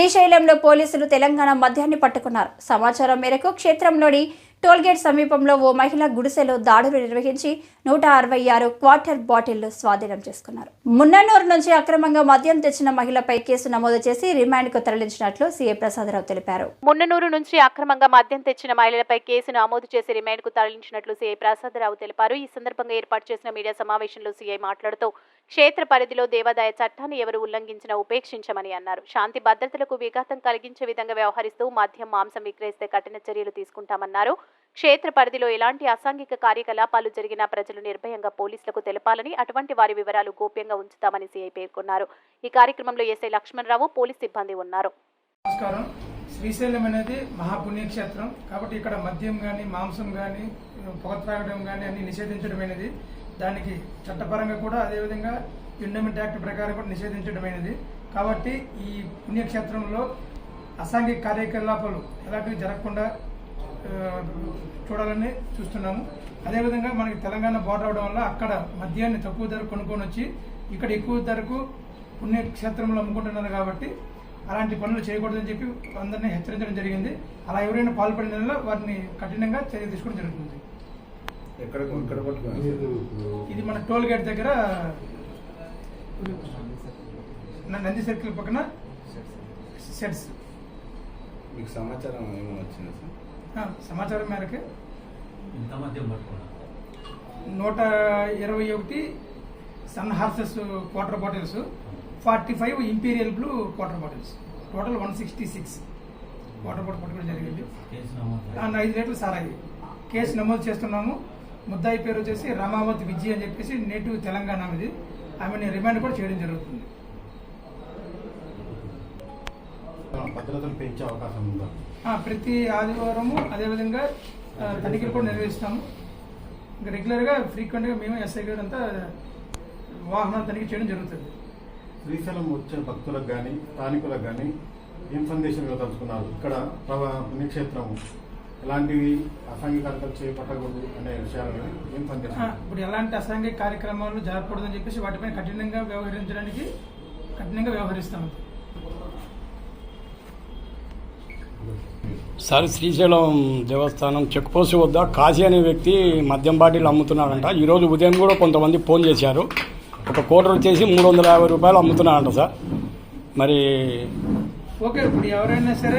శ్రీశైలంలో పోలీసులు తెలంగాణ మద్యాన్ని పట్టుకున్నారు. సమాచారం మేరకు క్షేత్రంలోని టోల్గేట్ సమీపంలో ఓ మహిళ గుడిసెలో దాడులు నిర్వహించి నూట అరవై ఆరు క్వార్టర్ బాటిళ్ళు స్వాధీనం చేసుకున్నారు. మున్ననూరు నుంచి అక్రమంగా మద్యం తెచ్చిన మహిళపై కేసు నమోదు చేసి రిమాండ్కు తరలించినట్లు సీఏ ప్రసాదరావు తెలిపారు. మున్ననూరు నుంచి అక్రమంగా మద్యం తెచ్చిన మహిళలపై కేసు నమోదు చేసి రిమాండ్కు తరలించినట్లు సీఏ ప్రసాదరావు తెలిపారు. ఈ సందర్భంగా ఏర్పాటు చేసిన మీడియా సమావేశంలో సీఐ మాట్లాడుతూ క్షేత్ర పరిధిలో దేవాదాయ చట్టాన్ని ఎవరు ఉల్లంఘించినా ఉపేక్షించమని అన్నారు. శాంతి భద్రతలకు విఘాతం కలిగించే విధంగా వ్యవహరిస్తూ మద్యం మాంసం విక్రయిస్తే కఠిన చర్యలు తీసుకుంటామన్నారు. క్షేత్ర పరిధిలో ఎలాంటి అసాంఘిక కార్యకలాపాలు జరిగినా ప్రజలు నిర్భయంగా పోలీసులకు తెలపాలని అటువంటి వారి వివరాలు గోప్యంగా ఉంచుతామని సీఐ పేర్కొన్నారు. ఈ కార్యక్రమంలో ఎస్ఐ లక్ష్మణరావు పోలీస్ సిబ్బంది ఉన్నారు. నమస్కారం. శ్రీశైలం అనేది మహాపుణ్యక్షేత్రం. కాబట్టి ఇక్కడ మద్యం కానీ మాంసం కానీ పొగ త్రాగడం కానీ అన్ని నిషేధించడమైనది. దానికి చట్టపరంగా కూడా అదేవిధంగా ఎండమెంట్ యాక్ట్ ప్రకారం కూడా నిషేధించడమైనది. కాబట్టి ఈ పుణ్యక్షేత్రంలో అసాంఘిక కార్యకలాపాలు ఎలాంటివి జరగకుండా చూడాలని చూస్తున్నాము. అదేవిధంగా మనకి తెలంగాణ బార్డర్ అవడం వల్ల అక్కడ మద్యాన్ని తక్కువ ధర కొనుక్కొని వచ్చి ఇక్కడ ఎక్కువ ధరకు పుణ్యక్షేత్రంలో అమ్ముకుంటున్నారు కాబట్టి అలాంటి పనులు చేయకూడదని చెప్పి అందరినీ హెచ్చరించడం జరిగింది. అలా ఎవరైనా పాల్పడిన వారిని కఠినంగా చర్య తీసుకోవడం జరుగుతుంది. ఇది మన టోల్ గేట్ దగ్గర నంది సర్కిల్ పక్కన సెట్స్ మీకు సమాచారం ఏమైనా వచ్చిందా సార్? సమాచారం మేరకు. నూట ఇరవై ఒకటి sun horses quarter bottles forty five imperial blue quarter bottles. Total one sixty six water bottle పట్టుకోవడం జరిగింది. ఐదు రేట్లు సారాయి. కేసు నమోదు చేస్తున్నాము. ముద్దాయి పేరు వచ్చేసి రామావతి విజయ్ అని చెప్పేసి నేటివ్ తెలంగాణ ఇది ఆమెని రిమాండ్ కూడా చేయడం జరుగుతుంది. భద్రతను పెంచే అవకాశం ఉందా? ప్రతి ఆదివారము అదేవిధంగా తనిఖీలు కూడా నిర్వహిస్తాము. ఇంకా రెగ్యులర్గా ఫ్రీక్వెంట్గా మేము ఎస్ఐ గారు అంతా వాహనాలు తనిఖీ చేయడం జరుగుతుంది. శ్రీశైలం వచ్చే భక్తులకు కానీ స్థానికులకు కానీ ఏం సందేశం ఇవ్వదలుచుకున్నారు? ఇక్కడ ప్రభా పుణ్యక్షేత్రం ఎలాంటివి అసాంఘిక కార్యక్రమాలు చేపట్టకూడదు అనే విషయాల ఏం సందేశం? ఇప్పుడు ఎలాంటి అసాంఘిక కార్యక్రమాలు జరగకూడదని చెప్పేసి వాటిపై కఠినంగా వ్యవహరించడానికి కఠినంగా వ్యవహరిస్తాము. సార్ శ్రీశైలం దేవస్థానం చెక్ పోస్ట్ వద్ద కాశీ అనే వ్యక్తి మద్యం బాటిల్ అమ్ముతున్నాడంట. ఈరోజు ఉదయం కూడా కొంతమంది ఫోన్ చేశారు. ఒక కోటర్ వచ్చేసి మూడు వందల యాభై రూపాయలు అమ్ముతున్నాడంట సార్. మరి ఓకే ఇప్పుడు ఎవరైనా సరే